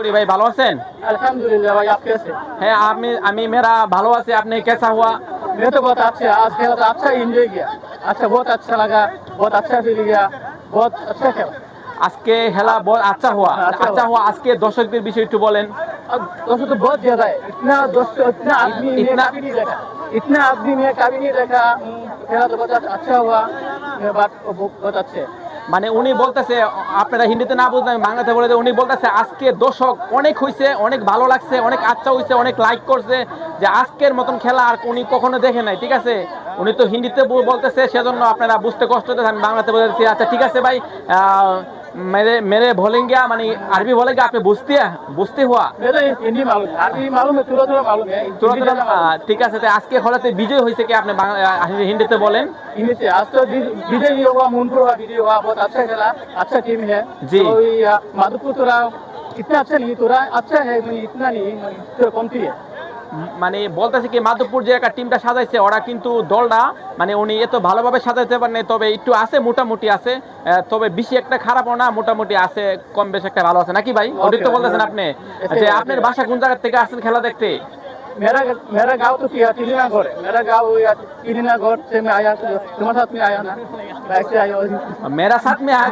করি ভাই ভালো আছেন अल्हम्दुलिल्लाह भाई आप कैसे হ্যাঁ আমি আমি মেরা ভালো আছি আপনি কেসা হুয়া मैं तो बहुत अच्छा आज खेला तो अच्छा एंजॉय किया अच्छा बहुत अच्छा लगा बहुत अच्छा फील किया बहुत अच्छा खेला আজকে খেলা बहुत अच्छा हुआ अच्छा अच्छा हुआ আজকে দর্শকদের বিষয়ে একটু বলেন अब दोस्तों तो बहुत ज्यादा है इतना दोस्तों इतना आदमी मैं इतना- कभी नहीं देखा इतना आदमी मैं कभी नहीं देखा खेला तो बहुत अच्छा हुआ मेरा बात बहुत बहुत अच्छे है মানে উনি বলতেছে, আপনারা হিন্দিতে না বুঝতে বাংলাতে বলে উনি বলতেছে, আজকে দর্শক অনেক হয়েছে অনেক ভালো লাগছে, অনেক আচ্ছা হয়েছে অনেক লাইক করছে, যে আজকের মতন খেলা আর উনি কখনো দেখে নাই, ঠিক আছে? উনি তো হিন্দিতে বলতেছে, সেজন্য আপনারা বুঝতে কষ্ট হচ্ছে আমি বাংলাতে বলে আচ্ছা ঠিক আছে ভাই মেরে মেরে বলেঙ্গে মানে আরবি বলে গিয়ে আপনি বুঝতে বুঝতে হওয়া ঠিক আছে আজকে হলাতে বিজয় হয়েছে কি আপনি বাংলা হিন্দিতে বলেন জি মাধুপুর তোরা ইত্যাদি তোরা আচ্ছা হ্যাঁ ইত্যাদি মানে বলতেছে কি মাধবপুর যে একটা টিমটা সাজাইছে ওরা কিন্তু দলটা মানে উনি এত ভালোভাবে সাজাইতে পারেন নাই, তবে একটু আছে মোটামুটি আছে আহ, তবে বেশি একটা খারাপও না মোটামুটি আছে কম বেশ একটা ভালো আছে নাকি ভাই ওটাই তো Okay. বলতেছেন আপনি যে আপনার বাসা কোন জায়গা থেকে আসছেন খেলা দেখতে मेरा मेरा गांव तो किया तिलीना गौर है मेरा गांव या तिलीना गौर से मैं आया तो तुम्हारे साथ में आया ना बाइक से आया और মেরা সাথ মে আ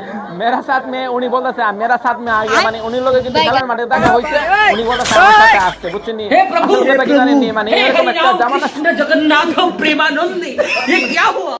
গয়া মেরা সাথ মে উনি বলতেছে আ, মেরা সাথ মে আ গয়া মানে উনি লোকে কিন্তু খেলার মাঠে দেখা হইছে উনি বলতেছে আমার সাথে আসছে বুঝছেন নি हे प्रभु हे আপনারা কি জানেন নি? মানে हे এরকম একটা हरिराम জামানা कृष्ण जगन्नाथ प्रेमानंद ये क्या हुआ